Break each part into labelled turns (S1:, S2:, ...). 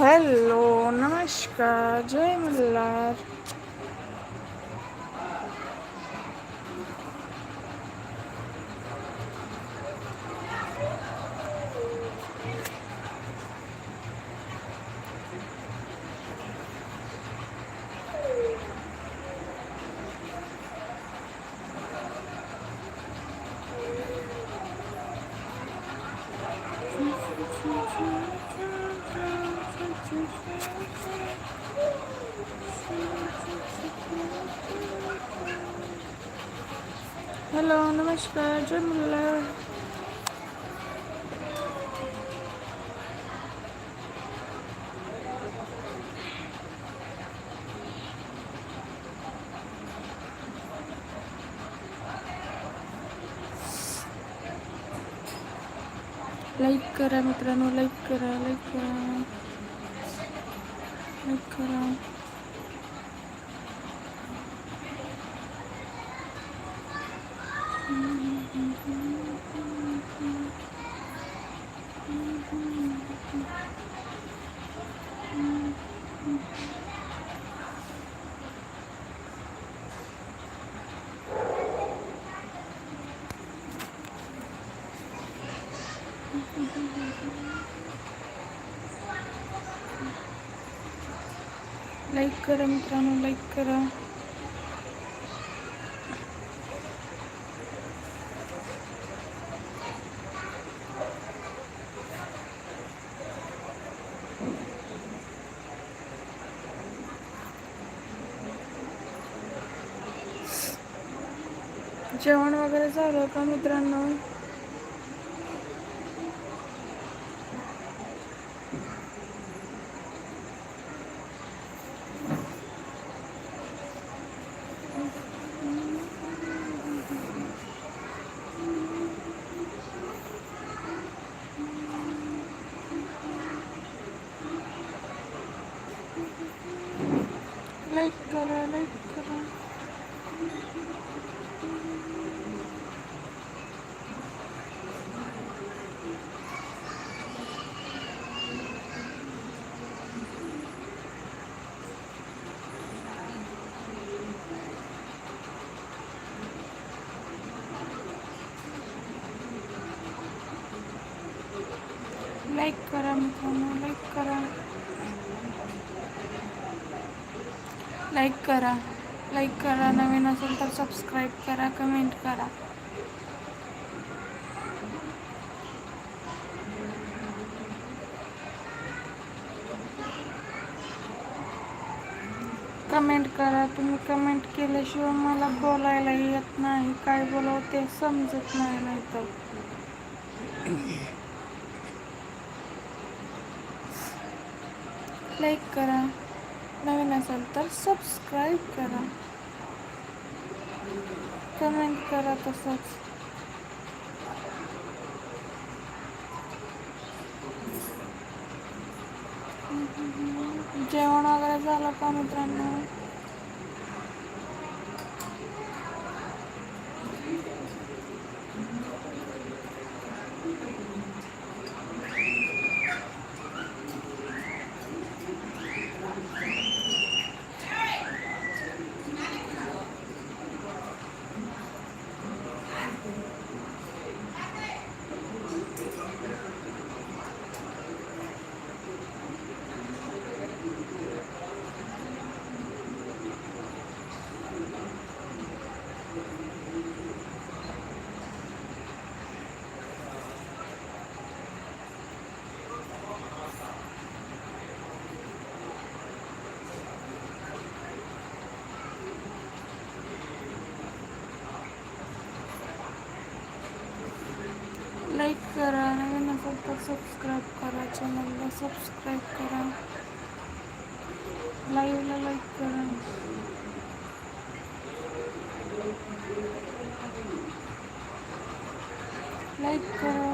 S1: Hello नमस्कार जय Malhar hello नमस्कार जय Malhar like करा मित्रांनो लाईक करा लाईक करा. लाईक करा. लाईक करा मित्रांनो लाईक करा जेवण वगैरे झालं का मित्रांनो लाईक करा लाईक करा लाईक करा मित्रांनो लाईक करा लाईक करा. लाईक करा नवीन असेल तर सबस्क्राईब करा कमेंट करा. कमेंट करा. तुम्ही कमेंट केल्याशिवाय मला बोलायला येत नाही. काय बोलावं ते समजत नाही नाही तर लाईक करा. नवीन असेल तर सबस्क्राईब करा. कमेंट करा तसंच. जेवण वगैरे झालं का मित्रांनो लाईक करा फक्त सबस्क्राईब करा चॅनलला सबस्क्राईब करा. लाईव्हला लाईक करा. लाईक करा.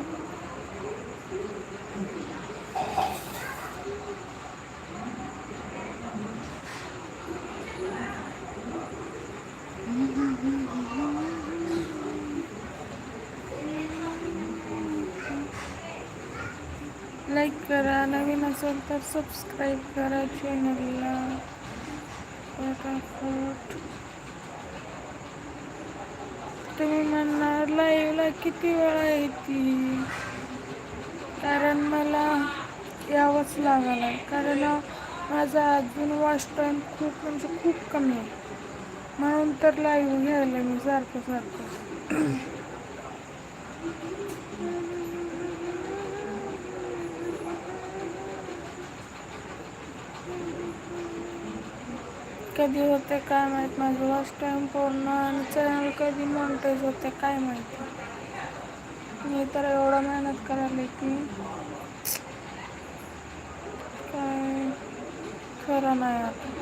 S1: लाईक करा नवीन असेल तर सबस्क्राईब करा चॅनलला फटाफट तुम्ही म्हणणार लाईव्हला किती वेळा येते? कारण मला यावंच लागलं कारण माझा अजून वॉच टाईम खूप म्हणजे खूप कमी आहे. म्हणून तर लाईव्ह घ्यायला मी सारखं सारखं. कधी होते काय माहीत? माझं लास्ट टाईम पूर्ण आणि चॅनल कधी मॉनिटाईज होते काय माहिती? मी तर एवढं मेहनत करायला की काय खरं नाही आता.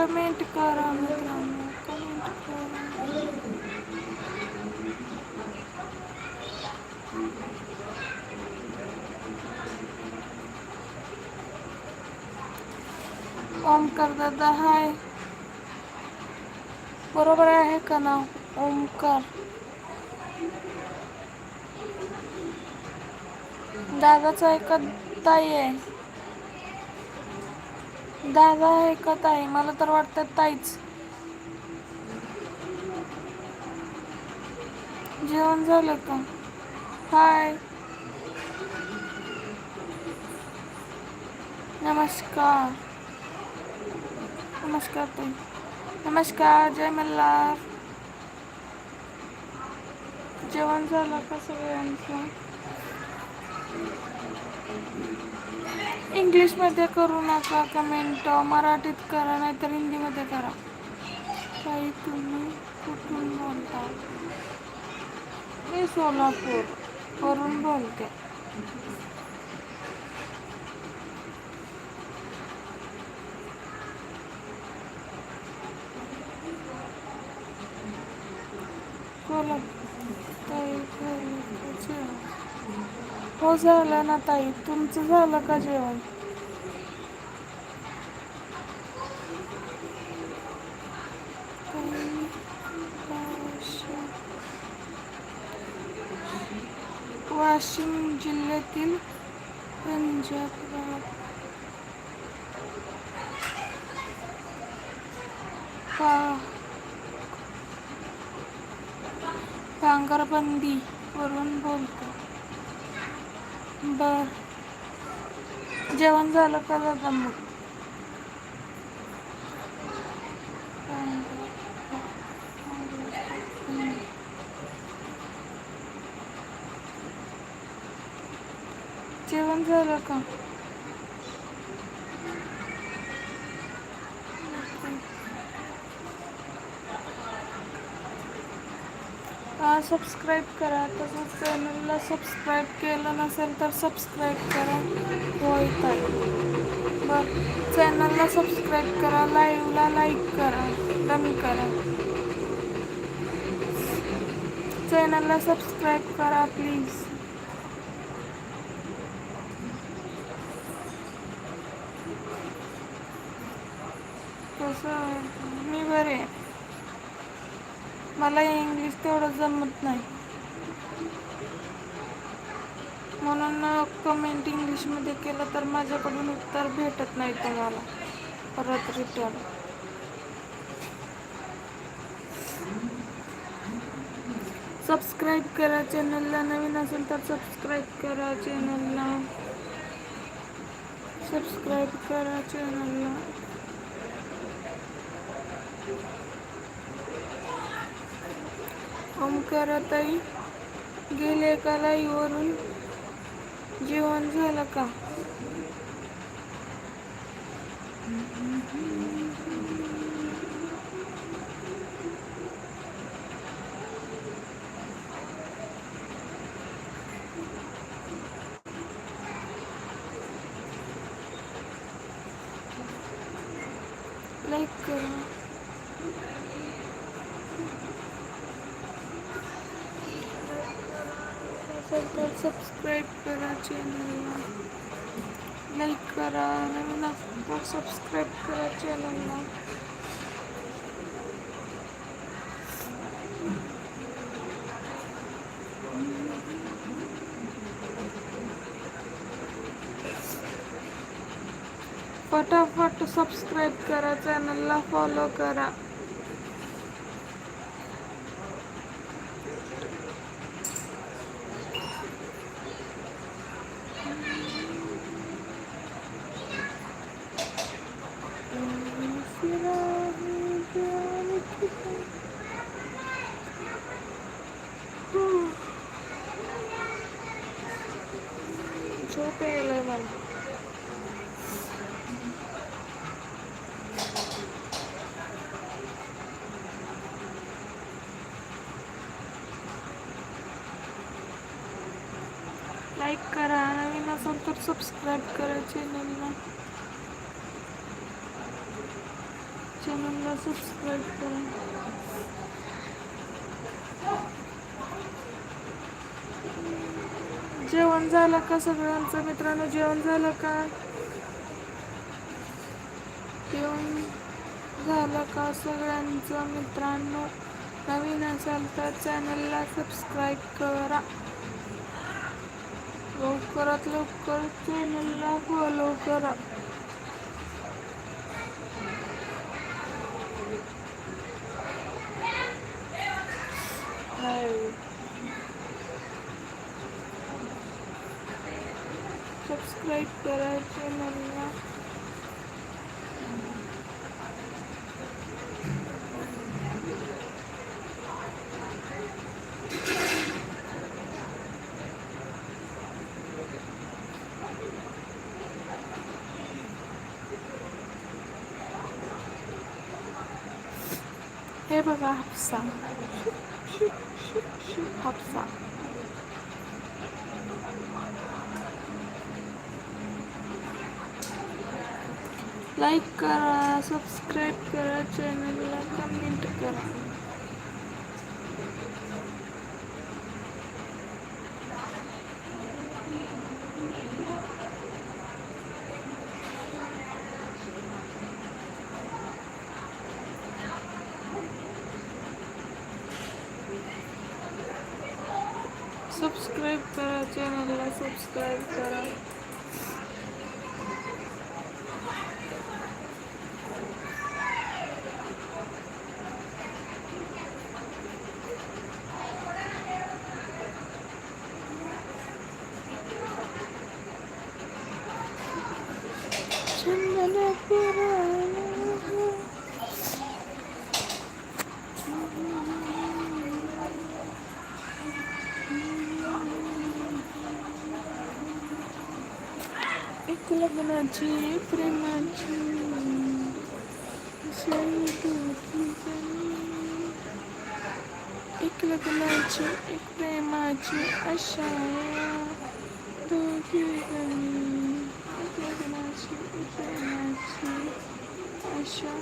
S1: कमेंट करा मित्रांनो कमेंट करा. ओमकार दादा हाय. बरोबर आहे का नाव ओमकार दादाचं आहे ताई आहे. दादा आहे. का ताई मला तर वाटतं ताईच. जेवण झालं का? हाय. नमस्कार. नमस्कार ताई. नमस्कार जय मल्हार. जेवण झालं का सगळ्यांचं? इंग्लिशमध्ये करू नका कमेंट मराठीत करा नाहीतर हिंदीमध्ये करा. काही तुम्ही कुठून बोलता? मी सोलापूर वरून बोलते कोल्हापूर ताई झालं का जेवण हो झालं ना ताई. तुमचं झालं का जेवण? वाशिम जिल्ह्यातील पंजाब पांगरबंदी वरून बोलतो बर. जेवण झालं का दादा मग जेवण झालं का? सबस्क्राईब करा. तसंच चॅनलला सबस्क्राईब केलं नसेल तर सबस्क्राईब करा. होय ताई. बरं चॅनलला सबस्क्राईब करा. लाईव्हला लाईक करा. डन करा. चॅनलला सबस्क्राईब करा प्लीज कसं मी बरे आहे. मला इंग्लिश तेवढं जमत नाही. म्हणून कमेंट इंग्लिशमध्ये केलं तर माझ्याकडून उत्तर भेटत नाही तुम्हाला. परत रिटर्न सबस्क्राईब करा चॅनलला नवीन असेल तर सबस्क्राईब करा चॅनलला सबस्क्राईब करा चॅनलला ओमकाराताई गेले का लाईवरून? जेवण झालं का लाईक करा नसेल तर सबस्क्राईब करा चॅनलला लाईक करा नवीन असेल तर सबस्क्राईब करा चॅनलला. फटाफट सबस्क्राईब करा चॅनलला फॉलो करा. लाईक करा नवीन असेल तर सबस्क्राईब करा चॅनलला चॅनलला सबस्क्राईब करा. जेवण झालं का सगळ्यांचं? मित्रांनो जेवण झालं का? जेवण झालं का सगळ्यांचं? मित्रांनो नवीन असाल तर चॅनलला सबस्क्राईब करा. लवकरात लवकर चॅनलला फॉलो करा सबस्क्राईब करा चॅनलला हे बघा हापसा हापसा लाईक करा सबस्क्राईब करा चॅनलला कमेंट करा सबस्क्राईब करा चॅनलला सबस्क्राईब करा चंदनपुरा एक लग्नाची प्रेमाची सई दोघी जणी. एक लग्नाची एक प्रेमाची आशा दोघी जणी एक लग्नाची एक प्रेमाची आशा